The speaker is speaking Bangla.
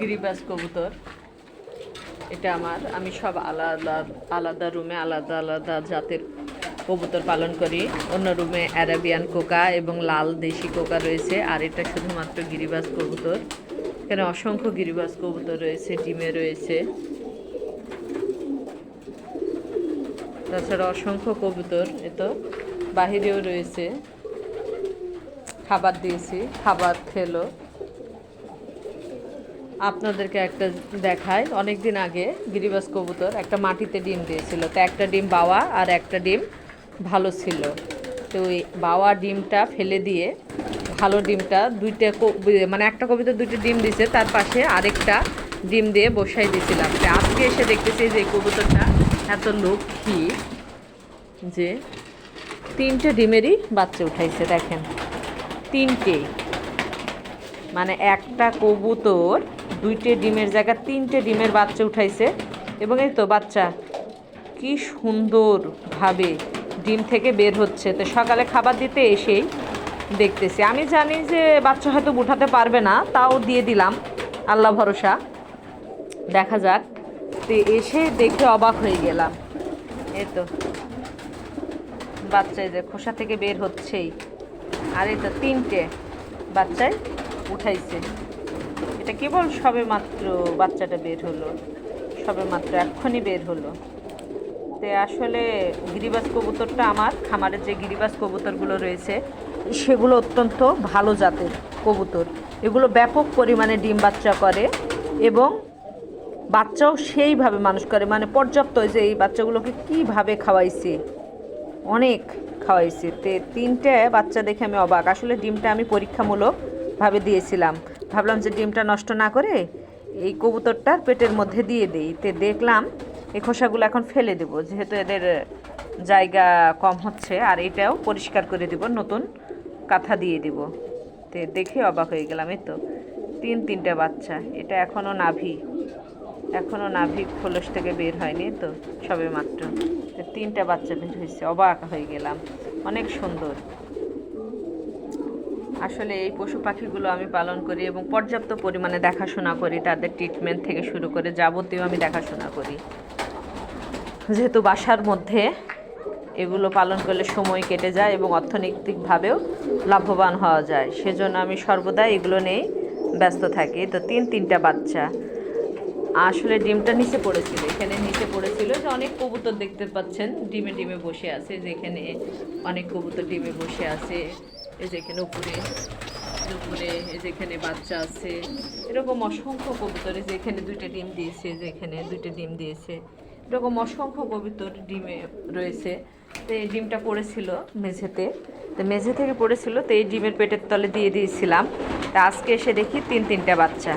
গিরিবাজ কবুতর। এটা আমার। আমি সব আলাদা আলাদা রুমে আলাদা আলাদা জাতের কবুতর পালন করি। অন্য রুমে অ্যারাবিয়ান কোকা এবং লাল দেশি কোকা রয়েছে, আর এটা শুধুমাত্র গিরিবাজ কবুতর। এখানে অসংখ্য গিরিবাজ কবুতর রয়েছে, ডিমে রয়েছে। তাছাড়া অসংখ্য কবুতর এ তো বাহিরেও রয়েছে। খাবার দিয়েছি, খাবার খেলো। আপনাদেরকে একটা দেখায় অনেক দিন আগে গিরিবাস কবুতর একটা মাটিতে ডিম দিয়েছিল। তো একটা ডিম বাওয়া আর একটা ডিম ভালো ছিল। তো ওই বাওয়া ডিমটা ফেলে দিয়ে ভালো ডিমটা দুইটা মানে একটা কবিতা দুইটা ডিম দিছে, তার পাশে আরেকটা ডিম দিয়ে বসাই দিয়েছিলাম। আজকে এসে দেখতেছি যে কবুতরটা এত লক্ষ্মী যে তিনটে ডিমেরই বাচ্চা উঠাইছে, দেখেন। তিনটেই। মানে একটা কবুতর দুইটে ডিমের জায়গা, তিনটে ডিমের বাচ্চা উঠাইছে। এবং এই তো বাচ্চা, কি সুন্দরভাবে ডিম থেকে বের হচ্ছে। তো সকালে খাবার দিতে এসেই দেখতেছি। আমি জানি যে বাচ্চা হয়তো উঠাতে পারবে না, তাও দিয়ে দিলাম। আল্লাহ ভরসা। দেখা যাক। তো এসে দেখে অবাক হয়ে গেলাম। এই তো বাচ্চা যে খোসা থেকে বের হচ্ছেই। আর এই তো তিনটে বাচ্চায় উঠাইছে। এটা কেবল সবে মাত্র বাচ্চাটা বের হলো, সবে মাত্র এক্ষুনি বের হলো। তে আসলে গিরিবাজ কবুতরটা আমার, খামারের যে গিরিবাজ কবুতরগুলো রয়েছে, সেগুলো অত্যন্ত ভালো জাতের কবুতর। এগুলো ব্যাপক পরিমাণে ডিম বাচ্চা করে এবং বাচ্চাও সেইভাবে মানুষ করে মানে পর্যাপ্ত যে এই বাচ্চাগুলোকে কীভাবে খাওয়াইছে, অনেক খাওয়াইছি। তে তিনটে বাচ্চা দেখে আমি অবাক। আসলে ডিমটা আমি পরীক্ষামূলকভাবে দিয়েছিলাম। ভাবলাম যে ডিমটা নষ্ট না করে এই কবুতরটার পেটের মধ্যে দিয়ে দিই। তে দেখলাম এই খোসাগুলো এখন ফেলে দেবো, যেহেতু এদের জায়গা কম হচ্ছে, আর এটাও পরিষ্কার করে দিব, নতুন কাঁথা দিয়ে দিব। তে দেখে অবাক হয়ে গেলাম, এই তো তিন তিনটা বাচ্চা, এটা এখনও নাভি এখনও নাভি খোলস থেকে বের হয়নি তো সবে মাত্র। তিনটা বাচ্চা বের হয়েছে, অবাক হয়ে গেলাম, অনেক সুন্দর। আসলে এই পশু পাখিগুলো আমি পালন করি এবং পর্যাপ্ত পরিমাণে দেখাশোনা করি, তাদের ট্রিটমেন্ট থেকে শুরু করে যাবতীয় আমি দেখাশোনা করি। যেহেতু বাসার মধ্যে এগুলো পালন করলে সময় কেটে যায় এবং অর্থনৈতিকভাবেও লাভবান হওয়া যায়, সেজন্য আমি সর্বদা এগুলো নিয়েই ব্যস্ত থাকি। তো তিন, তিনটা বাচ্চা। আসলে ডিমটা নিচে পড়েছিল, এখানে নিচে পড়েছিল যে অনেক কবুতর দেখতে পাচ্ছেন, ডিমে ডিমে বসে আছে, যেখানে অনেক কবুতর ডিমে বসে আছে। এই যে এখানে উপরে দুপুরে এই যেখানে বাচ্চা আছে। এরকম অসংখ্য কবুতর, এই যে এখানে দুইটা ডিম দিয়েছে যেখানে দুইটা ডিম দিয়েছে। এরকম অসংখ্য কবুতর ডিমে রয়েছে। তো এই ডিমটা পড়েছিল মেঝেতে। তো মেঝে থেকে পড়েছিল, তো এই ডিমের পেটের তলে দিয়ে দিয়েছিলাম। তা আজকে এসে দেখি তিন, তিনটা বাচ্চা।